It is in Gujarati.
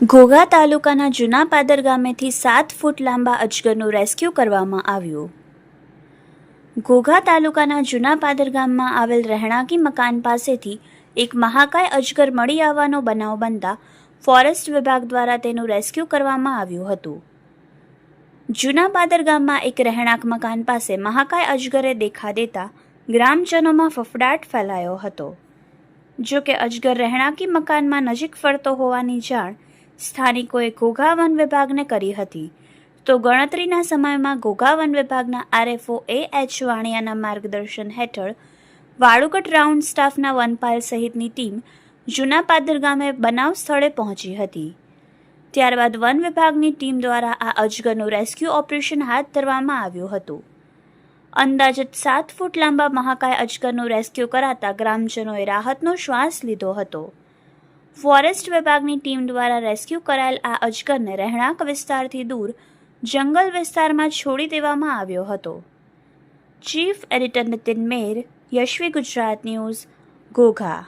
ઘોઘા તાલુકાના જૂના પાદર ગામેથી સાત ફૂટ લાંબા અજગરનું રેસ્ક્યુ કરવામાં આવ્યું. ઘોઘા તાલુકાના જૂના પાદર ગામમાં આવેલ રહેણાંકી મકાન પાસેથી એક મહાકાય અજગર મળી આવવાનો બનાવ બનતા ફોરેસ્ટ વિભાગ દ્વારા તેનું રેસ્ક્યુ કરવામાં આવ્યું હતું. જૂના પાદર ગામમાં એક રહેણાંક મકાન પાસે મહાકાય અજગરે દેખા દેતા ગ્રામજનોમાં ફફડાટ ફેલાયો હતો. જો કે અજગર રહેણાંકી મકાનમાં નજીક ફરતો હોવાની જાણ સ્થાનિકોએ ઘોઘા વન વિભાગને કરી હતી. તો ગણતરીના સમયમાં ઘોઘા વન વિભાગના આરએફઓ એ એચ વાણિયાના માર્ગદર્શન હેઠળ વાળુકટ રાઉન્ડ સ્ટાફના વનપાલ સહિતની ટીમ જૂના પાદર ગામે બનાવ સ્થળે પહોંચી હતી. ત્યારબાદ વન વિભાગની ટીમ દ્વારા આ અજગરનું રેસ્ક્યુ ઓપરેશન હાથ ધરવામાં આવ્યું હતું. અંદાજિત સાત ફૂટ લાંબા મહાકાય અજગરનું રેસ્ક્યુ કરાતા ગ્રામજનોએ રાહતનો શ્વાસ લીધો હતો. ફોરેસ્ટ વિભાગની ટીમ દ્વારા રેસ્ક્યુ કરાયેલ આ અજગરને રહેણાંક વિસ્તારથી દૂર, જંગલ વિસ્તારમાં છોડી દેવામાં આવ્યો હતો. Chief editor Nitin Mer, Yashvi Gujarat news Ghogha